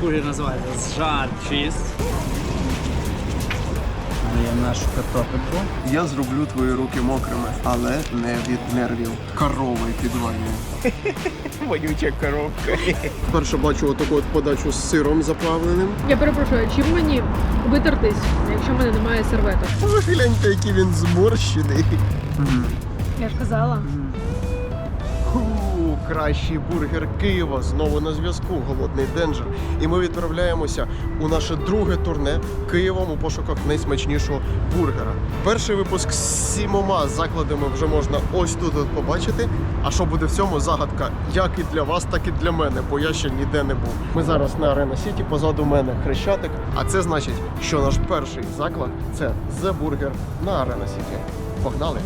бургер називається Жар Чіз. Даємо нашу картопельку. Я зроблю твої руки мокрими, але не від нервів. Коровою підвалюю. Вонюча коробка. Перше бачу отаку от подачу з сиром заправленим. Я перепрошую, чим мені витертись, якщо в мене немає серветок? Ой, гляньте, який він зморщений. Я ж казала. Кращий бургер Києва знову на зв'язку. Голодний денджер. І ми відправляємося у наше друге турне Києвом у пошуках найсмачнішого бургера. Перший випуск з сімома закладами вже можна ось тут от побачити. А що буде в цьому загадка? Як і для вас, так і для мене, бо я ще ніде не був. Ми зараз на Арена Сіті, позаду мене хрещатик. А це значить, що наш перший заклад це The Burger на Арена Сіті. Погнали!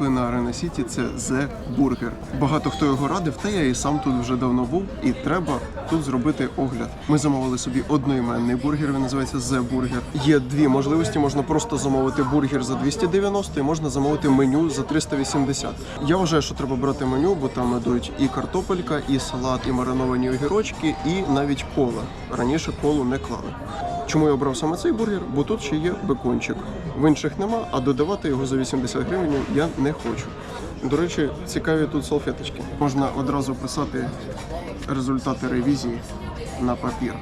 Прийшли на Арена Сіті, це The Burger. Багато хто його радив, та я і сам тут вже давно був, і треба тут зробити огляд. Ми замовили собі одноіменний бургер, він називається The Burger. Є дві можливості: можна просто замовити бургер за 290 і можна замовити меню за 380. Я вважаю, що треба брати меню, бо там ідуть і картопелька, і салат, і мариновані огірочки, і навіть кола. Раніше колу не клали. Чому я обрав саме цей бургер? Бо тут ще є бекончик. В інших нема, а додавати його за 80 гривень я не хочу. До речі, цікаві тут салфеточки. Можна одразу писати результати ревізії на папір.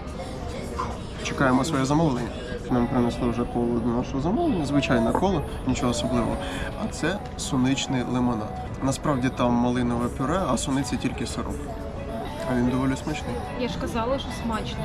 Чекаємо своє замовлення. Нам принесли вже коло до нашого замовлення, звичайне коло, нічого особливого. А це суничний лимонад. Насправді там малинове пюре, а суниці тільки сироп. А він доволі смачний. Я ж казала, що смачно.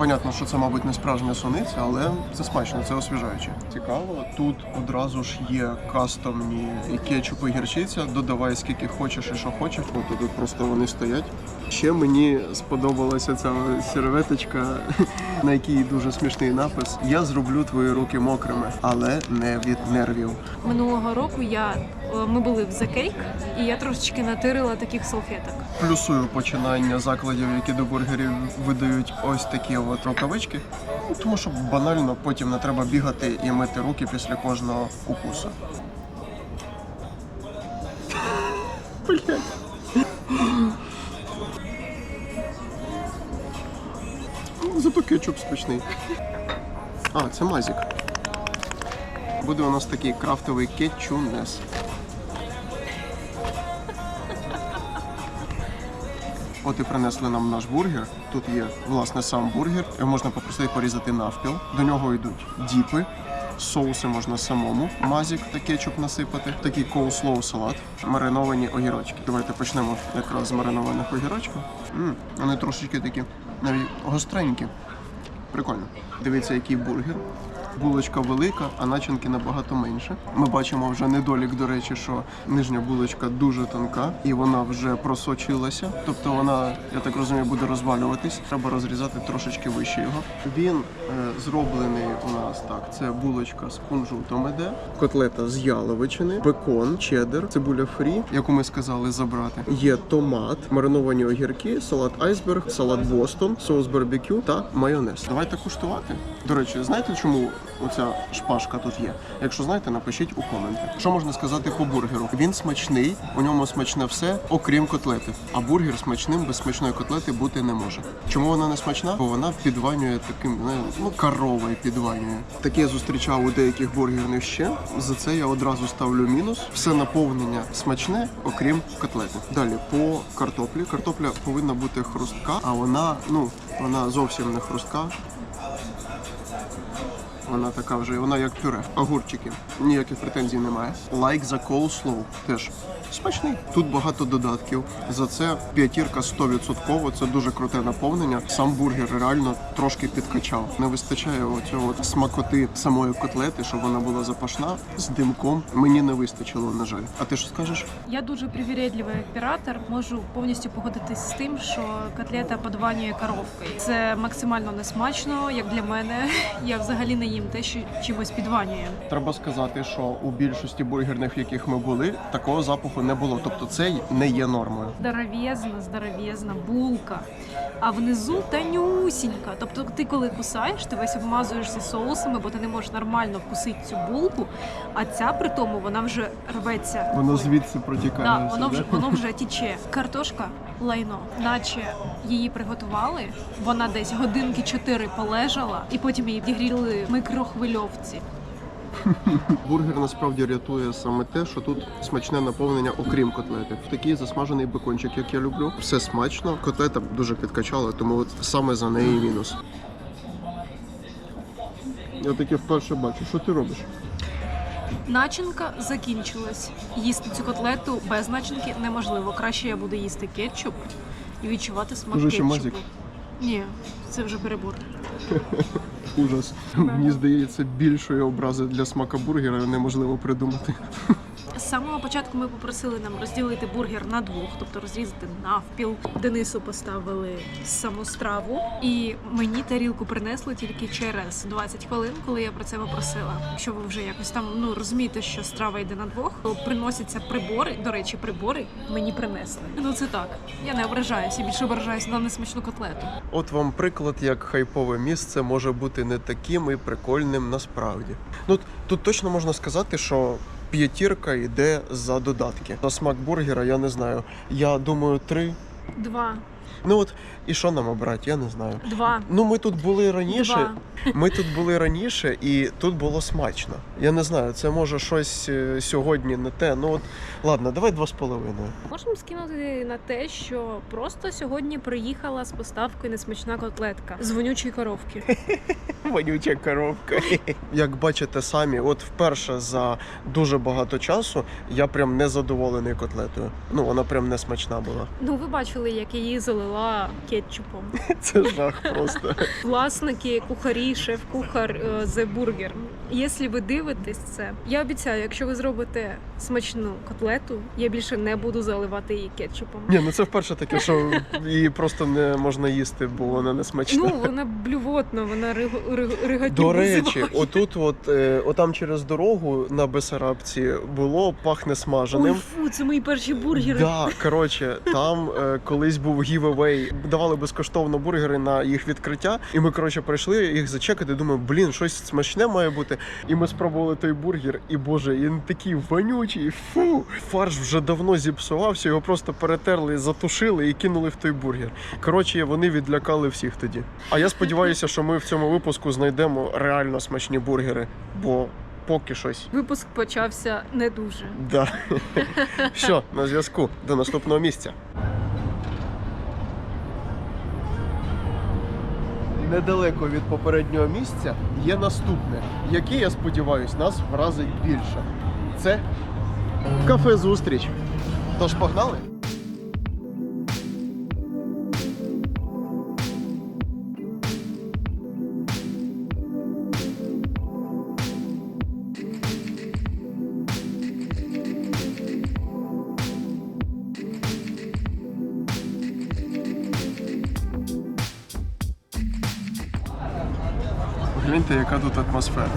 Понятно, що це, мабуть, не справжня суниця, але це смачно, це освіжаюче. Цікаво, тут одразу ж є кастомні і кетчуп і гірчиця. Додавай скільки хочеш і що хочеш. От тут просто вони стоять. Ще мені сподобалася ця серветочка, на якій дуже смішний напис. Я зроблю твої руки мокрими, але не від нервів. Минулого року я ми були в The Cake, і я трошечки натирила таких салфеток. Плюсую починання закладів, які до бургерів видають ось такі от рукавички. Ну, Тому що банально потім не треба бігати і мити руки після кожного укусу. Ну, Зато кетчуп смачний. А, це мазік. Буде у нас такий крафтовий кетчунес. От і принесли нам наш бургер. Тут є власне сам бургер. Його можна попросити порізати навпіл. До нього йдуть діпи. Соуси можна самому, мазік та кетчуп насипати. Такий коуслоу салат, мариновані огірочки. Давайте почнемо якраз з маринованих огірочків. м вони трошечки такі навіть гостренькі. Прикольно. Дивіться, який бургер. Булочка велика, а начинки набагато менше. Ми бачимо вже недолік, до речі, що нижня булочка дуже тонка і вона вже просочилася. Тобто вона, я так розумію, буде розвалюватись. Треба розрізати трошечки вище його. Він е, зроблений у нас так: це булочка з кунжутом іде, котлета з яловичини, бекон, чеддер, цибуля фрі, яку ми сказали забрати. Є томат, мариновані огірки, салат айсберг, салат Бостон, соус барбекю та майонез. Давайте куштувати. До речі, знаєте, чому оця шпажка тут є? Якщо знаєте, напишіть у коменти. Що можна сказати по бургеру? Він смачний, у ньому смачне все, окрім котлети. А бургер смачним без смачної котлети бути не може. Чому вона не смачна? Бо вона підванює таким, не, ну коровою підванює. Таке я зустрічав у деяких бургерних ще. За це я одразу ставлю мінус. Все наповнення смачне, окрім котлети. Далі по картоплі. Картопля повинна бути хрустка, а вона, ну, вона зовсім не хрустка. Вона така вже, вона як пюре. Огурчики. Ніяких претензій немає. Лайк за коуслоу теж Смачний. Тут багато додатків. За це п'ятірка 100%. Це дуже круте наповнення. Сам бургер реально трошки підкачав. Не вистачає оцього от смакоти самої котлети, щоб вона була запашна з димком. Мені не вистачило, на жаль. А ти що скажеш? Я дуже привіредливий оператор. Можу повністю погодитись з тим, що котлета подванює коровкою. Це максимально несмачно, як для мене. Я взагалі не їм те, що чимось підванює. Треба сказати, що у більшості бургерних, в яких ми були, такого запаху не було. Тобто це не є нормою. Здоровезна, здоровезна булка. А внизу тонюсінька. Тобто, ти коли кусаєш, ти весь обмазуєшся соусами, бо ти не можеш нормально вкусити цю булку. А ця при тому вона вже рветься. Воно звідси протікає. Да, воно вже воно вже тіче. Картошка лайно, наче її приготували. Вона десь годинки чотири полежала, і потім її відігріли в микрохвильовці. Бургер насправді рятує саме те, що тут смачне наповнення, окрім котлети. Такий засмажений бекончик, як я люблю. Все смачно. Котлета дуже підкачала, тому от саме за неї мінус. Я таке вперше бачу. Що ти робиш? Начинка закінчилась. Їсти цю котлету без начинки неможливо. Краще я буду їсти кетчуп і відчувати смак Дуже ще кетчупу. мазик? Ні, це вже перебор. Ужас. Мені здається, більшої образи для смака бургера неможливо придумати. Самого початку ми попросили нам розділити бургер на двох, тобто розрізати навпіл. Денису поставили саму страву, і мені тарілку принесли тільки через 20 хвилин, коли я про це попросила. Якщо ви вже якось там ну розумієте, що страва йде на двох, то приносяться прибори. До речі, прибори мені принесли. Ну це так. Я не ображаюся, більше ображаюся на несмачну котлету. От вам приклад, як хайпове місце може бути не таким і прикольним насправді. Ну тут точно можна сказати, що п'ятірка йде за додатки. За смак бургера я не знаю. Я думаю, три. Два, Ну от і що нам обрати, я не знаю. два, Ну ми тут були раніше. два. Ми тут були раніше, і тут було смачно. Я не знаю, це може щось е, сьогодні не те. Ну от ладно, давай два з половиною. Можемо скинути на те, що просто сьогодні приїхала з поставкою несмачна котлетка з вонючої коровки. Вонюча коровка. Як бачите самі, от вперше за дуже багато часу я прям не задоволений котлетою. Ну вона прям не смачна була. Ну, ви бачили, як її залила кетчупом. Це жах просто. Власники, кухарі, шеф-кухар е, The Burger. Якщо ви дивитесь це, я обіцяю, якщо ви зробите смачну котлету, я більше не буду заливати її кетчупом. Ні, ну це вперше таке, що її просто не можна їсти, бо вона не смачна. Ну, вона блювотна, вона риг- риг- До речі, отут, от е, отам через дорогу на Бесарабці було пахне Ой, смаженим. фу, це мої перші бургери. Да, коротше, там е, колись був гівевей, давали безкоштовно бургери на їх відкриття. І ми коротше прийшли їх зачекати. Думаю, блін, щось смачне має бути. І ми спробували той бургер, і боже, він такий вонючий. Фу, фарш вже давно зіпсувався. Його просто перетерли, затушили і кинули в той бургер. Коротше, вони відлякали всіх тоді. А я сподіваюся, що ми в цьому випуску знайдемо реально смачні бургери, бо поки щось. Випуск почався не дуже. Да. Все, на зв'язку. До наступного місця. Недалеко від попереднього місця є наступне, яке, я сподіваюся, нас вразить більше. Це кафе зустріч. Тож погнали? Гляньте, яка тут атмосфера.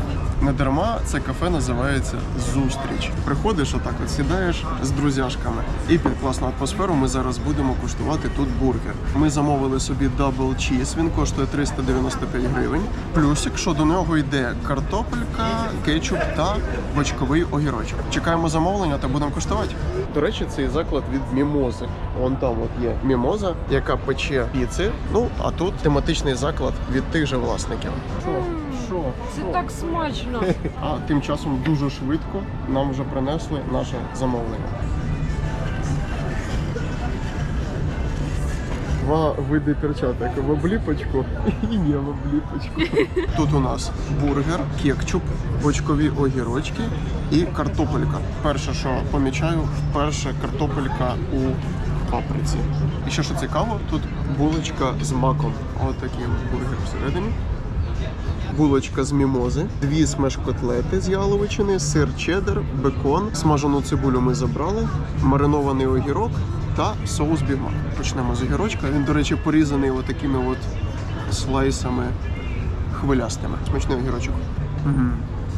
Не дарма це кафе називається Зустріч. Приходиш отак, от сідаєш з друзяшками. І під класну атмосферу ми зараз будемо куштувати тут бургер. Ми замовили собі дабл чіз, він коштує 395 гривень. Плюс, якщо до нього йде картопелька, кетчуп та бочковий огірочок. Чекаємо замовлення та будемо куштувати. До речі, цей заклад від мімози. Вон там от є мімоза, яка пече піци. Ну а тут тематичний заклад від тих же власників. Це так смачно. А тим часом дуже швидко нам вже принесли наше замовлення. Два види перчаток в обліпочку і не в обліпочку. Тут у нас бургер, кетчуп, бочкові огірочки і картопелька. Перше, що помічаю, вперше картопелька у паприці. І ще що цікаво, тут булочка з маком. Ось такий от бургер всередині. Булочка з мімози, дві смеш-котлети з яловичини, сир чеддер, бекон, смажену цибулю ми забрали, маринований огірок та соус бігмак. Почнемо з огірочка. Він, до речі, порізаний отакими от слайсами хвилястими. Смачний огірочок.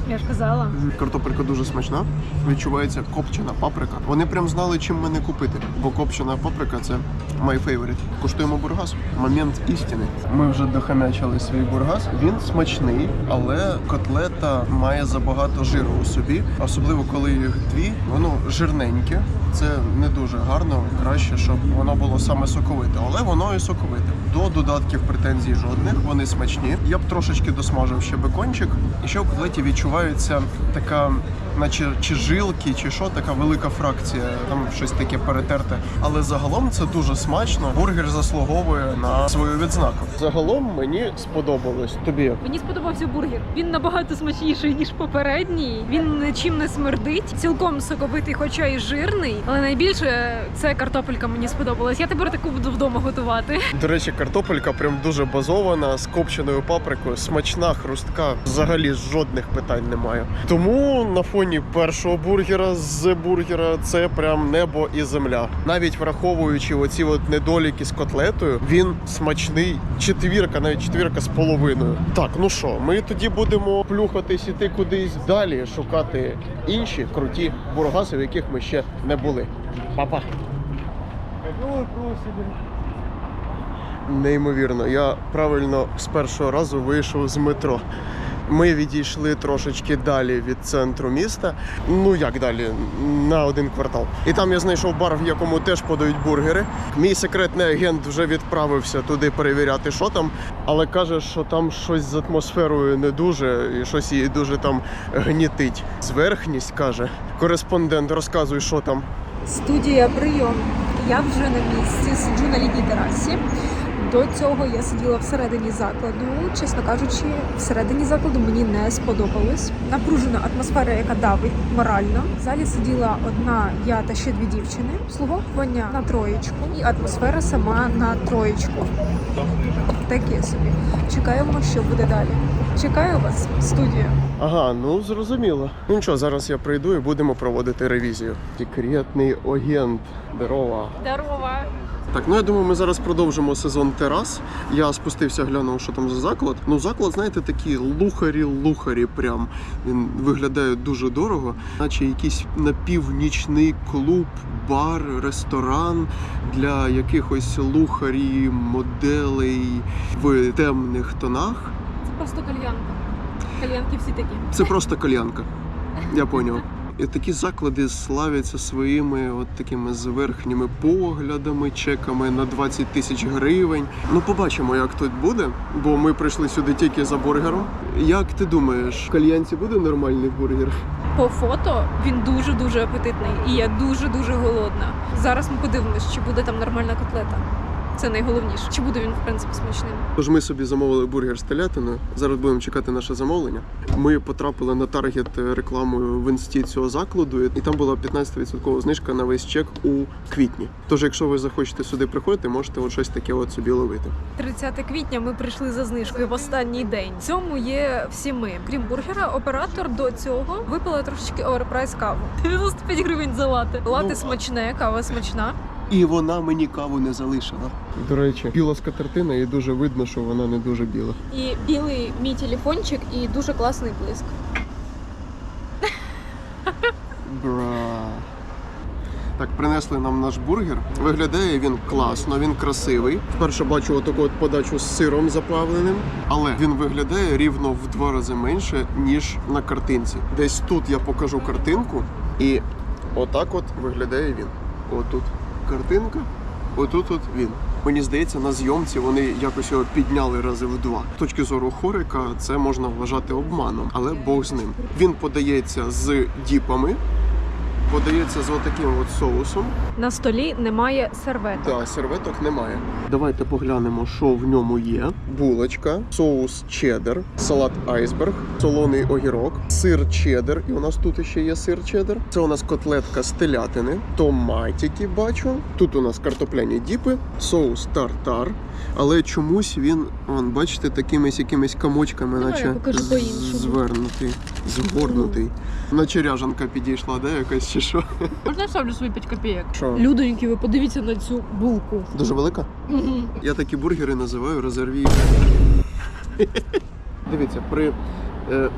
Я ж казала. Картопелька дуже смачна. Відчувається копчена паприка. Вони прям знали, чим мене купити, бо копчена паприка це my favorite. Куштуємо бургас. Момент істини. Ми вже дохамячили свій бургас. Він смачний, але котлета має забагато жиру у собі, особливо коли їх дві. Воно жирненьке. Це не дуже гарно. Краще, щоб воно було саме соковите, але воно і соковите. До додатків претензій жодних. Вони смачні. Я б трошечки досмажив ще бекончик. І ще у котлеті відчувається така, наче чи жилки, чи що, така велика фракція. Там щось таке перетерте. Але загалом це дуже смачно. Бургер заслуговує на свою відзнаку. Загалом мені сподобалось. Тобі як? Мені сподобався бургер. Він набагато смачніший ніж попередній. Він нічим не смердить, цілком соковитий, хоча і жирний. Але найбільше це картопелька мені сподобалась. Я тепер таку буду вдома готувати. До речі, картопелька прям дуже базована з копченою паприкою, смачна, хрустка. Взагалі жодних питань немає. Тому на фоні першого бургера з бургера це прям небо і земля. Навіть враховуючи оці от недоліки з котлетою, він смачний. Четвірка, навіть четвірка з половиною. Так, ну що, ми тоді будемо плюхатись іти кудись далі, шукати інші круті бургаси, в яких ми ще не були. Па-па! Неймовірно, я правильно з першого разу вийшов з метро. Ми відійшли трошечки далі від центру міста. Ну як далі? На один квартал. І там я знайшов бар, в якому теж подають бургери. Мій секретний агент вже відправився туди перевіряти, що там, але каже, що там щось з атмосферою не дуже, і щось її дуже там гнітить. Зверхність каже. Кореспондент, розказуй, що там. Студія прийом. Я вже на місці, сиджу на літній терасі. До цього я сиділа всередині закладу. Чесно кажучи, всередині закладу мені не сподобалось. Напружена атмосфера, яка давить морально. В залі сиділа одна я та ще дві дівчини. Обслуговування на троєчку і атмосфера сама на троєчку. Таке собі. Чекаємо, що буде далі. Чекаю вас, студія. Ага, ну зрозуміло. Ну нічого, зараз я прийду і будемо проводити ревізію. Секретний агент. Здорово. Здорова! Так, ну я думаю, ми зараз продовжимо сезон терас. Я спустився, глянув, що там за заклад. Ну, заклад, знаєте, такі лухарі-лухарі. Прям він виглядає дуже дорого, наче якийсь напівнічний клуб, бар, ресторан для якихось лухарі, моделей в темних тонах. Це просто кальянка. Кальянки всі такі. Це просто кальянка. Я поняв. І такі заклади славяться своїми от такими зверхніми поглядами, чеками на 20 тисяч гривень. Ну, побачимо, як тут буде, бо ми прийшли сюди тільки за бургером. Як ти думаєш, в кальянці буде нормальний бургер? По фото він дуже дуже апетитний, і я дуже дуже голодна. Зараз ми подивимось, чи буде там нормальна котлета. Це найголовніше. Чи буде він в принципі смачним? Тож ми собі замовили бургер з телятиною. Зараз будемо чекати наше замовлення. Ми потрапили на таргет рекламою в інсті цього закладу, і там була 15% знижка на весь чек у квітні. Тож, якщо ви захочете сюди приходити, можете от щось таке от собі ловити. 30 квітня ми прийшли за знижкою в останній день. В цьому є всі ми. Крім бургера, оператор до цього випила трошечки оверпрайс каву. 95 гривень за лати. Лати Ну, смачне, кава смачна. І вона мені каву не залишила. До речі, біла скатертина, і дуже видно, що вона не дуже біла. І білий мій телефончик, і дуже класний блиск. Бра. Так, принесли нам наш бургер. Виглядає він класно, він красивий. Вперше бачу отаку от подачу з сиром заплавленим, але він виглядає рівно в два рази менше, ніж на картинці. Десь тут я покажу картинку, і отак от виглядає він. Отут картинка, отут от він. Мені здається, на зйомці вони якось його підняли рази в два. З точки зору хорика, це можна вважати обманом, але Бог з ним. Він подається з діпами. Подається з отаким от соусом. На столі немає серветок. Так, серветок немає. Давайте поглянемо, що в ньому є. Булочка, соус чеддер, салат айсберг, солоний огірок, сир чеддер. І у нас тут ще є сир чеддер. Це у нас котлетка з телятини, томатики бачу. Тут у нас картопляні діпи, соус тартар. Але чомусь він, вон, бачите, такими якимись комочками, Давай, наче звернутий, згорнутий. Наче ряжанка підійшла, да, якась чи що? Можна я ставлю собі 5 копійок? Що? Людоньки, ви подивіться на цю булку. Дуже велика? Я такі бургери називаю резерві. Дивіться, при. Е.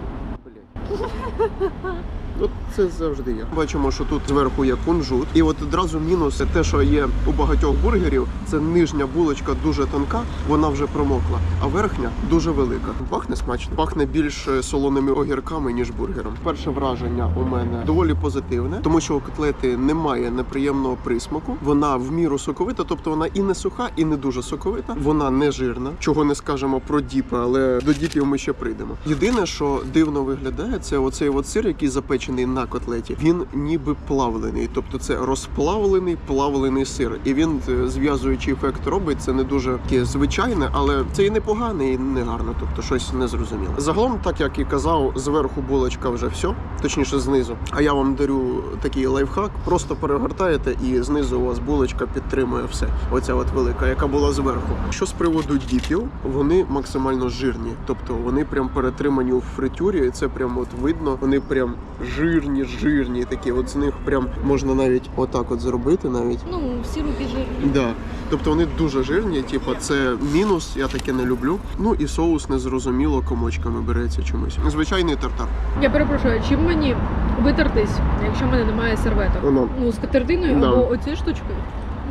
Ну, це завжди є. Бачимо, що тут зверху є кунжут. І от одразу мінус те, що є у багатьох бургерів, це нижня булочка дуже тонка, вона вже промокла, а верхня дуже велика. Пахне смачно. Пахне більш е, солоними огірками, ніж бургером. Перше враження у мене доволі позитивне, тому що у котлети немає неприємного присмаку. Вона в міру соковита, тобто вона і не суха, і не дуже соковита. Вона не жирна, чого не скажемо про діпи, але до діпів ми ще прийдемо. Єдине, що дивно виглядає, це оцей от сир, який запечений на котлеті. Він ніби плавлений, тобто це розплавлений плавлений сир. І він е, зв'язуючий ефект робить. Це не дуже таке звичайне, але це і не погане, і не гарно, тобто щось незрозуміле. Загалом, так як і казав, зверху булочка вже все, точніше знизу. А я вам дарю такий лайфхак: просто перегортаєте, і знизу у вас булочка підтримує все. Оця от велика, яка була зверху. Що з приводу діпів, вони максимально жирні, тобто вони прям перетримані у фритюрі, і це прям от видно. Вони прям жирні, жирні такі. От з них прям можна навіть отак от зробити, навіть. Ну, всі руки жирні. Да. Тобто вони дуже жирні, типу, це мінус, я таке не люблю. Ну і соус незрозуміло комочками береться чомусь. Звичайний тартар. Я перепрошую, чим мені витертись, якщо в мене немає серветок? Воно. Ну, з катертиною Да. або оцією штучкою.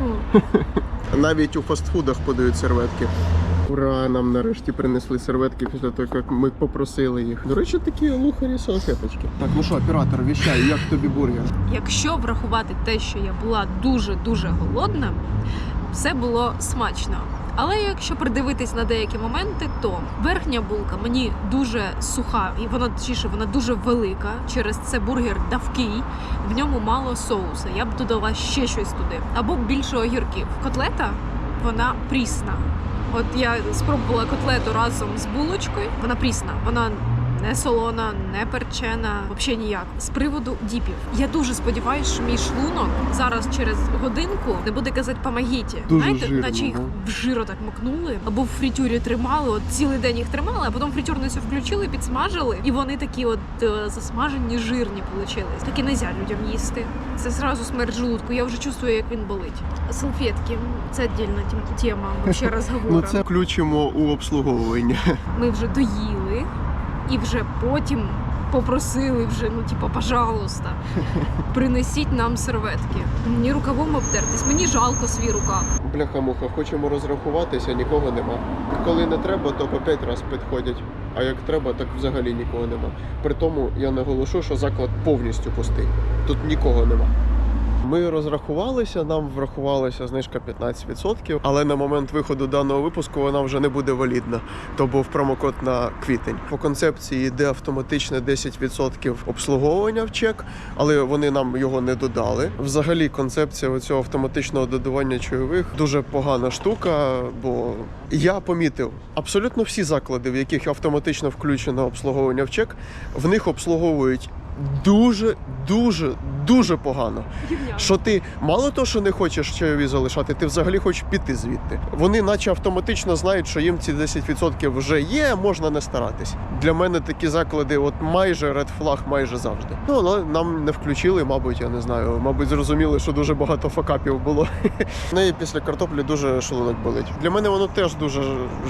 Ну, Навіть у фастфудах подають серветки. Ура, нам нарешті принесли серветки після того, як ми попросили їх. До речі, такі лухарі салфеточки. Так, ну що, оператор, віщай, як тобі бургер? Якщо врахувати те, що я була дуже дуже голодна, все було смачно. Але якщо придивитись на деякі моменти, то верхня булка мені дуже суха, і вона точніше, вона дуже велика. Через це бургер давкий, в ньому мало соуса. Я б додала ще щось туди, або більше огірків. Котлета вона прісна. От я спробувала котлету разом з булочкою. Вона прісна, вона не солона, не перчена, взагалі ніяк. З приводу діпів. Я дуже сподіваюся, що мій шлунок зараз через годинку не буде казати помогіть. Дуже Знаєте, жирно, наче їх да? в жиро так макнули, або в фритюрі тримали. От цілий день їх тримали, а потім фритюрницю включили, підсмажили, і вони такі от е, засмажені, жирні получились. Такі не можна людям їсти. Це зразу смерть желудку. Я вже чувствую, як він болить. Салфетки це віддільна тем- тема вообще розговору. Ну це включимо у обслуговування. Ми вже доїли і вже потім попросили вже, ну типа, пожалуйста, принесіть нам серветки. Мені рукавом обтертись. Мені жалко свій рукав. Бляха-муха, хочемо розрахуватися, нікого нема. Коли не треба, то по п'ять разів підходять. А як треба, так взагалі нікого нема. При тому я наголошу, що заклад повністю пустий. Тут нікого нема. Ми розрахувалися, нам врахувалася знижка 15%, але на момент виходу даного випуску вона вже не буде валідна. То був промокод на квітень. По концепції йде автоматичне 10% обслуговування в чек, але вони нам його не додали. Взагалі, концепція цього автоматичного додавання чайових дуже погана штука, бо я помітив абсолютно всі заклади, в яких автоматично включено обслуговування в чек, в них обслуговують дуже, дуже, дуже погано. Що ти мало того, що не хочеш чайові залишати, ти взагалі хочеш піти звідти. Вони, наче автоматично знають, що їм ці 10% вже є, можна не старатись. Для мене такі заклади, от майже ред флаг, майже завжди. Ну але нам не включили, мабуть, я не знаю. Мабуть, зрозуміли, що дуже багато факапів було. В неї після картоплі дуже шлунок болить. Для мене воно теж дуже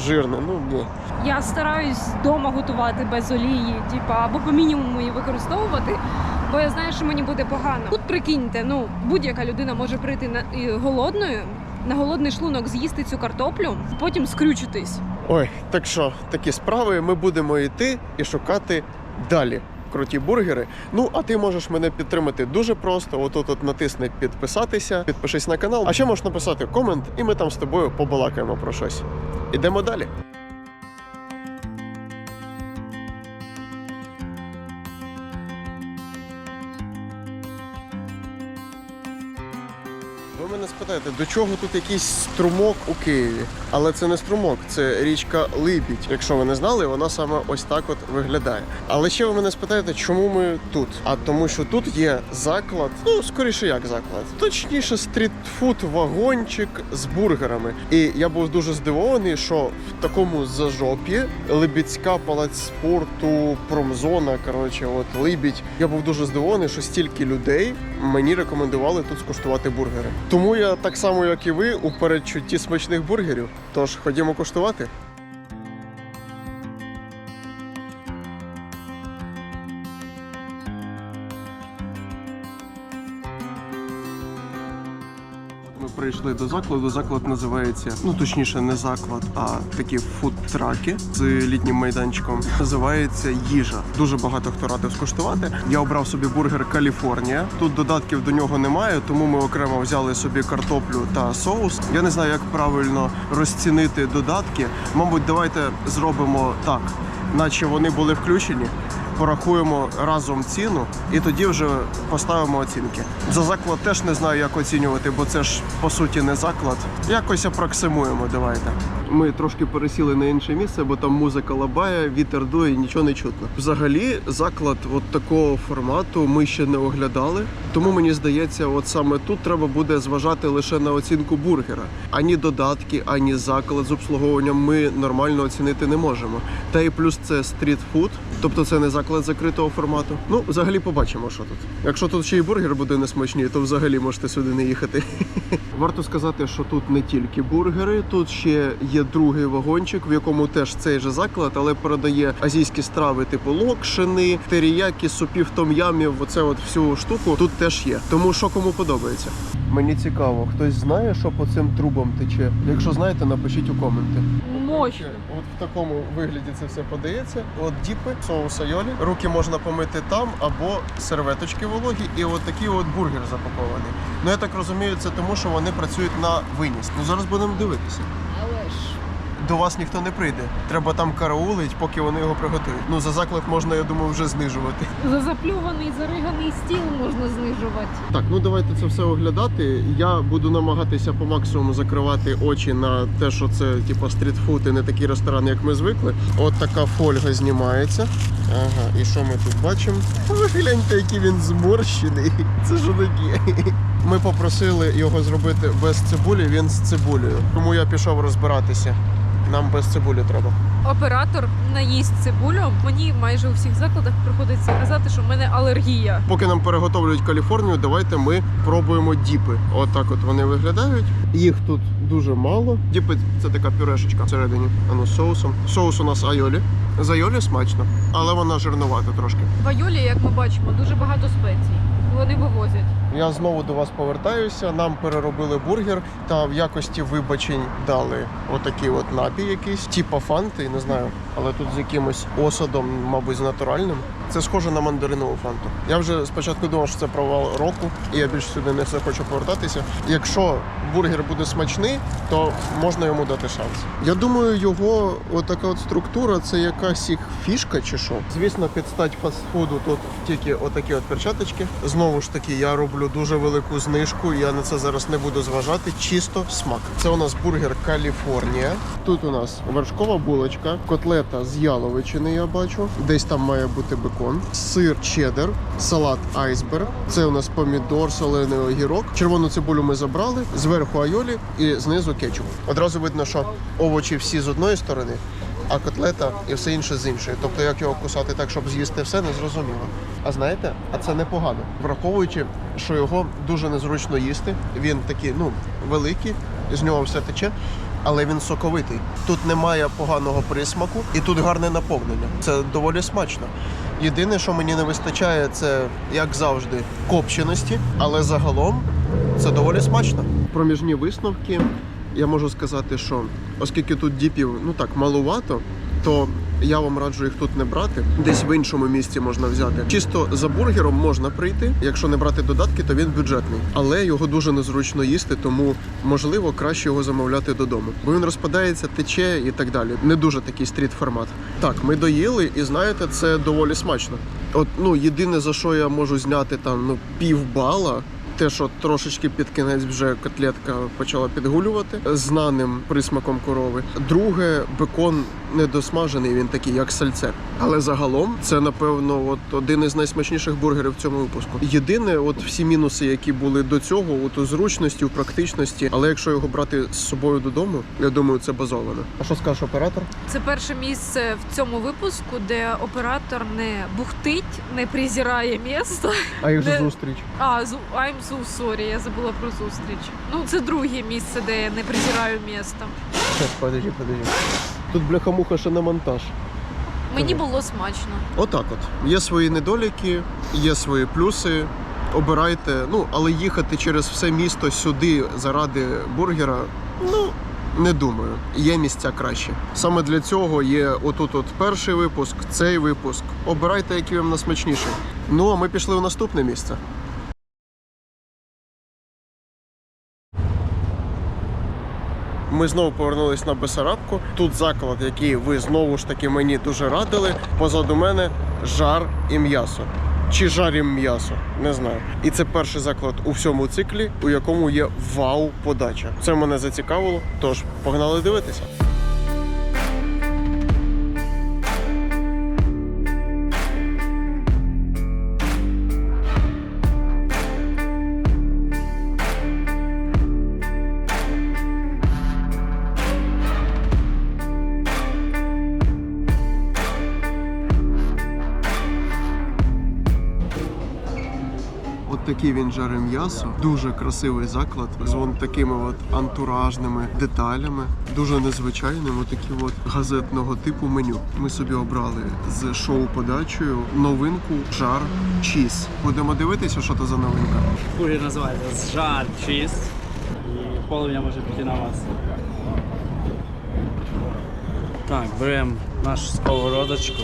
жирне. Ну ні. я стараюсь вдома готувати без олії, типа, або по мінімуму її використовувати. Бо я знаю, що мені буде погано. Тут прикиньте, ну будь-яка людина може прийти на і голодною, на голодний шлунок з'їсти цю картоплю, потім скрючитись. Ой, так що такі справи. Ми будемо йти і шукати далі. Круті бургери. Ну а ти можеш мене підтримати дуже просто. Отут от натисни підписатися, підпишись на канал. А ще можеш написати комент, і ми там з тобою побалакаємо про щось. Ідемо далі. Спитаєте, до чого тут якийсь струмок у Києві? Але це не струмок, це річка Либідь. Якщо ви не знали, вона саме ось так от виглядає. Але ще ви мене спитаєте, чому ми тут? А тому, що тут є заклад, ну скоріше як заклад, точніше, стрітфуд вагончик з бургерами. І я був дуже здивований, що в такому зажопі Либідська палац спорту, промзона, коротше, от Либідь. Я був дуже здивований, що стільки людей мені рекомендували тут скуштувати бургери. Тому я так само, як і ви, у передчутті смачних бургерів. Тож ходімо куштувати. Прийшли до закладу. Заклад називається, ну точніше, не заклад, а такі фудтраки з літнім майданчиком. Називається їжа. Дуже багато хто радив скуштувати. Я обрав собі бургер Каліфорнія. Тут додатків до нього немає, тому ми окремо взяли собі картоплю та соус. Я не знаю, як правильно розцінити додатки. Мабуть, давайте зробимо так, наче вони були включені. Порахуємо разом ціну і тоді вже поставимо оцінки. За заклад теж не знаю, як оцінювати, бо це ж по суті не заклад. Якось апроксимуємо. Давайте. Ми трошки пересіли на інше місце, бо там музика лабає, вітер дує, нічого не чутно. Взагалі, заклад от такого формату ми ще не оглядали. Тому мені здається, от саме тут треба буде зважати лише на оцінку бургера. Ані додатки, ані заклад з обслуговуванням ми нормально оцінити не можемо. Та і плюс це стрітфуд, тобто це не заклад закритого формату. Ну, взагалі побачимо, що тут. Якщо тут ще й бургер буде несмачний, то взагалі можете сюди не їхати. Варто сказати, що тут не тільки бургери, тут ще є другий вагончик, в якому теж цей же заклад, але продає азійські страви, типу локшини, теріякі, супів том'ямів. Оце от всю штуку тут теж є. Тому що кому подобається. Мені цікаво, хтось знає, що по цим трубам тече. Якщо знаєте, напишіть у коменти. Мощно. От в такому вигляді це все подається. От діпи, соус айолі. Руки можна помити там або серветочки вологі, і от такий от бургер запакований. Ну я так розумію, це тому, що вони працюють на виніс. Ну зараз будемо дивитися. Але ж До вас ніхто не прийде. Треба там караулить, поки вони його приготують. Ну за заклад можна, я думаю, вже знижувати. за заплюваний, зариганий стіл можна знижувати. Так, ну давайте це все оглядати. Я буду намагатися по максимуму закривати очі на те, що це типу стрітфуд і не такий ресторан, як ми звикли. От така фольга знімається. Ага, і що ми тут бачимо? Ви гляньте, який він зморщений. Це ж таке. Ми попросили його зробити без цибулі, він з цибулею. Тому я пішов розбиратися. Нам без цибулі треба. Оператор наїсть цибулю. Мені майже у всіх закладах приходиться казати, що в мене алергія. Поки нам переготовлюють Каліфорнію, давайте ми пробуємо діпи. Отак от вони виглядають. Їх тут дуже мало. Діпи це така пюрешечка всередині. Ану з соусом. Соус у нас айолі. З айолі смачно, але вона жирнувата трошки. В Айолі, як ми бачимо, дуже багато спецій. Вони вивозять. Я знову до вас повертаюся. Нам переробили бургер та в якості вибачень дали отакий от напій якийсь, типа фанти, не знаю, але тут з якимось осадом, мабуть, з натуральним. Це схоже на мандаринову фанту. Я вже спочатку думав, що це провал року, і я більше сюди не все хочу повертатися. Якщо бургер буде смачний, то можна йому дати шанс. Я думаю, його отака от структура це якась їх фішка чи що. Звісно, під стать фастфуду тут тільки отакі от перчаточки. Знову ж таки, я роблю дуже велику знижку. Я на це зараз не буду зважати. Чисто смак. Це у нас бургер Каліфорнія. Тут у нас вершкова булочка, котлета з яловичини. Я бачу. Десь там має бути бекон, сир чеддер, салат айсберг. Це у нас помідор, солений огірок. Червону цибулю ми забрали. Зверху айолі і знизу кетчуп. Одразу видно, що овочі всі з одної сторони. А котлета і все інше з іншої. Тобто, як його кусати так, щоб з'їсти все, не зрозуміло. А знаєте, а це непогано, враховуючи, що його дуже незручно їсти. Він такий, ну, великий, з нього все тече, але він соковитий. Тут немає поганого присмаку і тут гарне наповнення. Це доволі смачно. Єдине, що мені не вистачає, це як завжди копченості, але загалом це доволі смачно. Проміжні висновки. Я можу сказати, що оскільки тут діпів ну так малувато, то я вам раджу їх тут не брати. Десь в іншому місці можна взяти. Чисто за бургером можна прийти. Якщо не брати додатки, то він бюджетний, але його дуже незручно їсти, тому можливо краще його замовляти додому, бо він розпадається, тече і так далі. Не дуже такий стріт формат. Так, ми доїли, і знаєте, це доволі смачно. От ну єдине за що я можу зняти там ну пів бала. Те, що трошечки під кінець вже котлетка почала підгулювати знаним присмаком корови. Друге, бекон недосмажений, він такий, як сальце. Але загалом це напевно от один із найсмачніших бургерів в цьому випуску. Єдине, от всі мінуси, які були до цього, от у зручності, у практичності. Але якщо його брати з собою додому, я думаю, це базовано. А що скаже оператор? Це перше місце в цьому випуску, де оператор не бухтить, не презирає місто. А їх Де- зустріч. А, зу- I'm so sorry, я забула про зустріч. Ну, це друге місце, де я не презираю місто. Подожди, подожди. Тут бляха-муха ще на монтаж. Мені було смачно. Отак от. Є свої недоліки, є свої плюси. Обирайте. Ну, але їхати через все місто сюди заради бургера, ну. Не думаю, є місця краще. Саме для цього є отут от перший випуск, цей випуск. Обирайте, який вам насмачніший. Ну а ми пішли в наступне місце. Ми знову повернулись на Бесарабку. Тут заклад, який ви знову ж таки мені дуже радили. Позаду мене жар і м'ясо. Чи жарім м'ясо, не знаю. І це перший заклад у всьому циклі, у якому є вау-подача. Це мене зацікавило. Тож погнали дивитися. Такий він жаре м'ясо. Дуже красивий заклад з вон такими от антуражними деталями, дуже незвичайним, такі от газетного типу меню. Ми собі обрали з шоу-подачею новинку жар чіз. Будемо дивитися, що це за новинка. Бургер називається жар чіз. І половина може піти на вас. Так, беремо нашу сковородочку.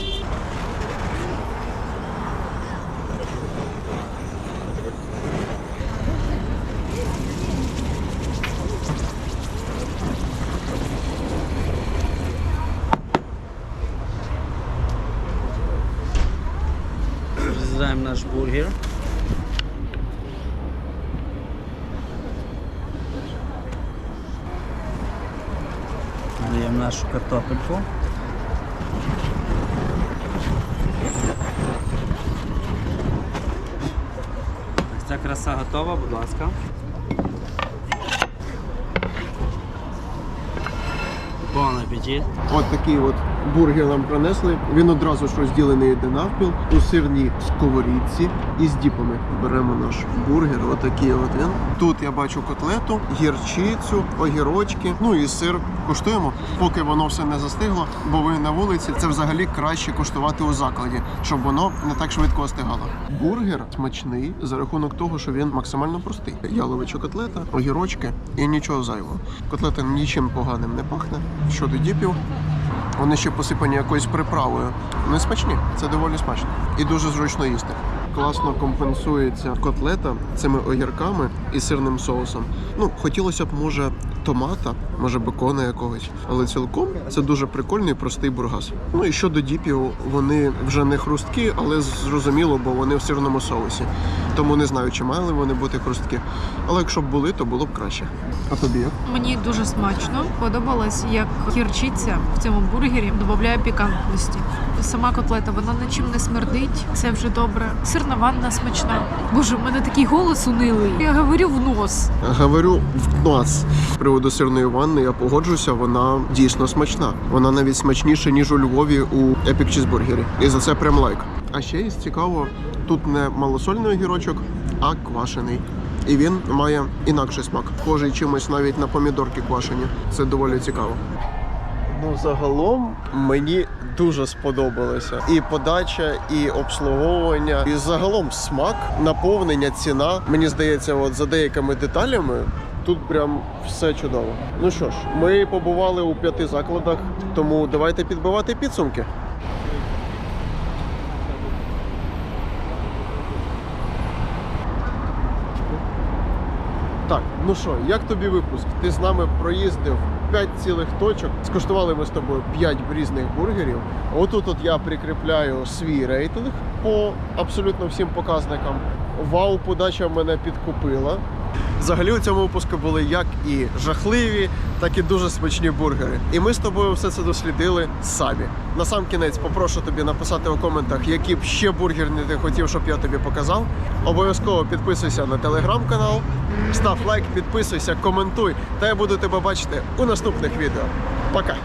Наш бургер. Даємо нашу картопельку. Так, Ця краса готова, будь ласка. Бон апетит. От такий от бургер нам принесли. Він одразу ж розділений йде навпіл у сирній сковорідці із діпами. Беремо наш бургер. Отакий от він. Тут я бачу котлету, гірчицю, огірочки. Ну і сир. Куштуємо, поки воно все не застигло, бо ви на вулиці це взагалі краще куштувати у закладі, щоб воно не так швидко остигало. Бургер смачний за рахунок того, що він максимально простий. Яловича котлета, огірочки і нічого зайвого. Котлета нічим поганим не пахне. Щодо діпів, вони ще посипані якоюсь приправою. Вони смачні, це доволі смачно. І дуже зручно їсти. Класно компенсується котлета цими огірками і сирним соусом. Ну, хотілося б, може, томата, може бекона якогось. Але цілком це дуже прикольний простий бургас. Ну і щодо діпів, вони вже не хрусткі, але зрозуміло, бо вони в сирному соусі. Тому не знаю, чи мали вони бути хрусткі. Але якщо б були, то було б краще. А тобі як? Мені дуже смачно. Подобалось, як гірчиця в цьому бургері додає пікантності. Сама котлета вона нічим не смердить. Це вже добре. Сирна ванна смачна. Боже, у мене такий голос унилий. Я говорю в нос. Говорю в нас з приводу сирної ванни. Я погоджуся, вона дійсно смачна. Вона навіть смачніша ніж у Львові у Epic Cheeseburger. І за це прям лайк. А ще є цікаво, тут не малосольний огірочок, а квашений. І він має інакший смак, схожий чимось навіть на помідорки квашені. Це доволі цікаво. Ну, загалом мені дуже сподобалося і подача, і обслуговування, і загалом смак, наповнення, ціна. Мені здається, от за деякими деталями. Тут прям все чудово. Ну що ж, ми побували у п'яти закладах, тому давайте підбивати підсумки. Так, ну що, як тобі випуск? Ти з нами проїздив 5 цілих точок. Скуштували ми з тобою 5 різних бургерів. Отут от я прикріпляю свій рейтинг по абсолютно всім показникам. Вау, подача мене підкупила. Взагалі у цьому випуску були як і жахливі, так і дуже смачні бургери. І ми з тобою все це дослідили самі. На сам кінець попрошу тобі написати у коментах, які б ще бургерні ти хотів, щоб я тобі показав. Обов'язково підписуйся на телеграм-канал, став лайк, підписуйся, коментуй, та я буду тебе бачити у наступних відео. Пока!